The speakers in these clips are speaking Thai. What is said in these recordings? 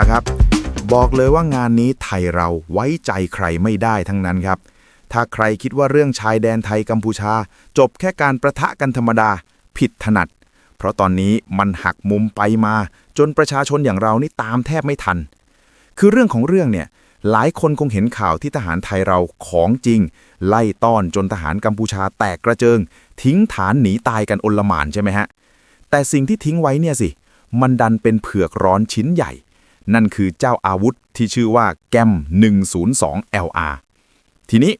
ละครับ บอกเลยว่างานนี้ไทยเราไว้ใจใครไม่ได้ทั้งนั้นครับ ถ้าใครคิดว่าเรื่องชายแดนไทยกัมพูชา จบแค่การประทะกันธรรมดา ผิดถนัด เพราะตอนนี้มันหักมุมไปมา จนประชาชนอย่างเรานี่ตามแทบไม่ทัน คือเรื่องของเรื่องเนี่ยหลายคนคงเห็นข่าวที่ทหารไทยเราของจริง ไล่ต้อนจนทหารกัมพูชาแตกกระเจิง ทิ้งฐานหนีตายกันอลหมานใช่ไหมฮะ แต่สิ่งที่ทิ้งไว้เนี่ยสิ มันดันเป็นเผือกร้อนชิ้นใหญ่ นั่นคือเจ้าอาวุธที่ชื่อว่าแกม 102 LR ทีนี้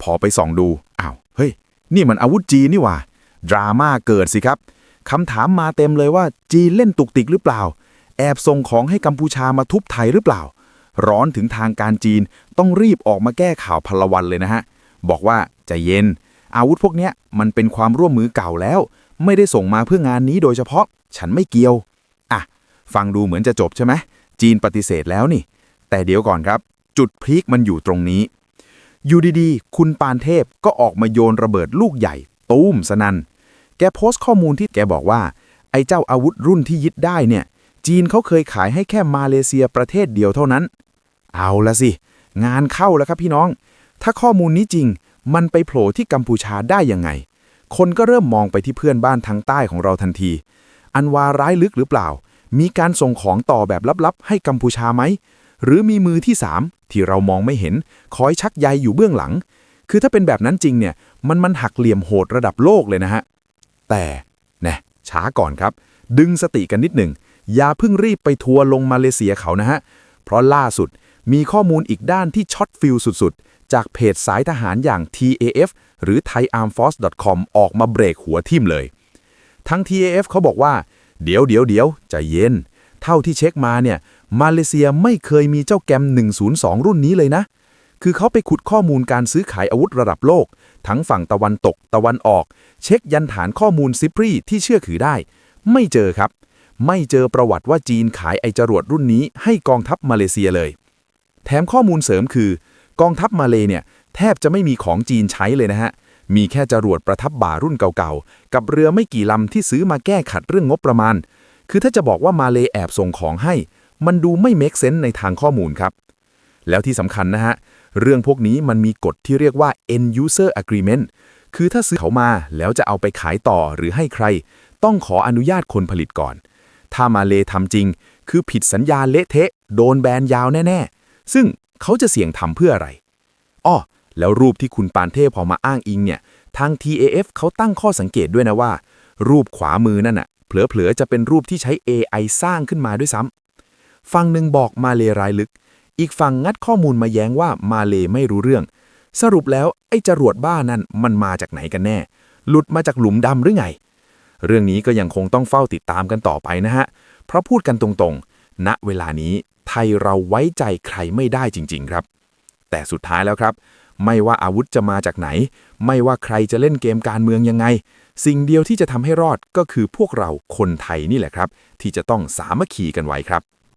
พอไปส่องดูอ้าวเฮ้ย นี่มันอาวุธจีนนี่ว่าดราม่าเกิดสิครับคำถามมาเต็มเลยว่าจีนเล่นตุกติกหรือเปล่า แอบส่งของให้กัมพูชามาทุบไทยหรือเปล่า ร้อนถึงทางการจีนต้องรีบออกมาแก้ข่าวพลวันเลยนะฮะ บอกว่าใจเย็น อาวุธพวกเนี้ยมันเป็นความร่วมมือเก่าแล้ว ไม่ได้ส่งมาเพื่องานนี้โดยเฉพาะ ฉันไม่เกี่ยว อะ ฟังดูเหมือนจะจบใช่ไหม จีนปฏิเสธแล้วนี่ แต่เดี๋ยวก่อนครับ จุดพลิกมันอยู่ตรงนี้ อยู่ดีๆ คุณปานเทพก็ออกมาโยนระเบิดลูกใหญ่ ตูมสนัน แกโพสต์ข้อมูลที่แกบอกว่า ไอ้เจ้าอาวุธรุ่นที่ยึดได้เนี่ย จีนเขาเคยขายให้แค่มาเลเซียประเทศเดียวเท่านั้น เอาละสิ งานเข้าแล้วครับพี่น้อง ถ้าข้อมูลนี้จริง มันไปโผล่ที่กัมพูชาได้ยังไง คนก็เริ่มมองไปที่เพื่อนบ้านทางใต้ของเราทันที อันวาร้ายลึกหรือเปล่า มีการส่งของต่อแบบลับๆ ให้กัมพูชาไหม หรือมีมือที่สามที่เรามองไม่เห็น คอยชักใยอยู่เบื้องหลัง คือถ้าเป็นแบบนั้นจริงเนี่ย มันมันหักเหลี่ยมโหดระดับโลกเลยนะฮะ แต่นะช้าก่อนครับ ดึงสติกันนิดหนึ่ง อย่าเพิ่งรีบไปทัวร์ลงมาเลเซียเขานะฮะ เพราะล่าสุดมีข้อมูลอีกด้านที่ช็อตฟิลสุดๆ จากเพจสายทหารอย่าง TAF หรือ thaiarmforce.com ออกมาเบรกหัวทิ่มเลย ทั้ง TAF เขาบอกว่า เดี๋ยวเดี๋ยวเดี๋ยวใจเย็น เท่าที่เช็คมาเนี่ย มาเลเซียไม่เคยมีเจ้าแกม 102 รุ่นนี้เลยนะ คือเขาไปขุดข้อมูลการซื้อขายอาวุธระดับโลก ทั้งฝั่งตะวันตก ตะวันออก เช็คยันฐานข้อมูลซิปรีที่เชื่อถือได้ ไม่เจอครับ ไม่เจอประวัติว่าจีนขายไอจรวดรุ่นนี้ ให้กองทัพมาเลเซียเลย แถมข้อมูลเสริมคือ กองทัพมาเลเนี่ยแทบจะไม่มีของจีนใช้เลยนะฮะ มีแค่จรวดประทับบ่ารุ่นเก่าๆ กับเรือไม่กี่ลำที่ซื้อมาแก้ขัดเรื่องงบประมาณ คือถ้าจะบอกว่ามาเลแอบส่งของให้ มันดูไม่เมคเซนส์ในทางข้อมูลครับ แล้วที่สำคัญนะฮะ เรื่องพวกนี้มันมีกฎที่เรียกว่า end user agreement คือถ้าซื้อเขามาแล้วจะเอาไปขายต่อหรือให้ใคร ต้องขออนุญาตคนผลิตก่อน ถ้ามาเลทำจริง คือผิดสัญญาเละเทะ โดนแบนยาวแน่ ๆ ซึ่งเขาจะเสี่ยงทำเพื่ออะไรอ้อ แล้วรูปที่คุณปานเทพพอมาอ้างอิงเนี่ย ทาง TAF เขาตั้งข้อสังเกตด้วยนะว่า รูปขวามือนั่นน่ะเผลอๆจะเป็นรูปที่ใช้ AI สร้างขึ้นมาด้วยซ้ำฝั่งหนึ่งบอกมาเลรายลึก อีกฝั่งงัดข้อมูลมาแย้งว่ามาเลไม่รู้เรื่อง สรุปแล้วไอ้จรวดบ้านั่นมันมาจากไหนกันแน่ หลุดมาจากหลุมดำหรือไง เรื่องนี้ก็ยังคงต้องเฝ้าติดตามกันต่อไปนะฮะ เพราะพูดกันตรงๆ ณ เวลานี้ไทยเราไว้ใจใครไม่ได้จริง ๆ ครับ แต่สุดท้ายแล้วครับ ไม่ว่าอาวุธจะมาจากไหน ไม่ว่าใครจะเล่นเกมการเมืองยังไง สิ่งเดียวที่จะทำให้รอดก็คือพวกเราคนไทยนี่แหละครับ ที่จะต้องสามัคคีกันไว้ครับ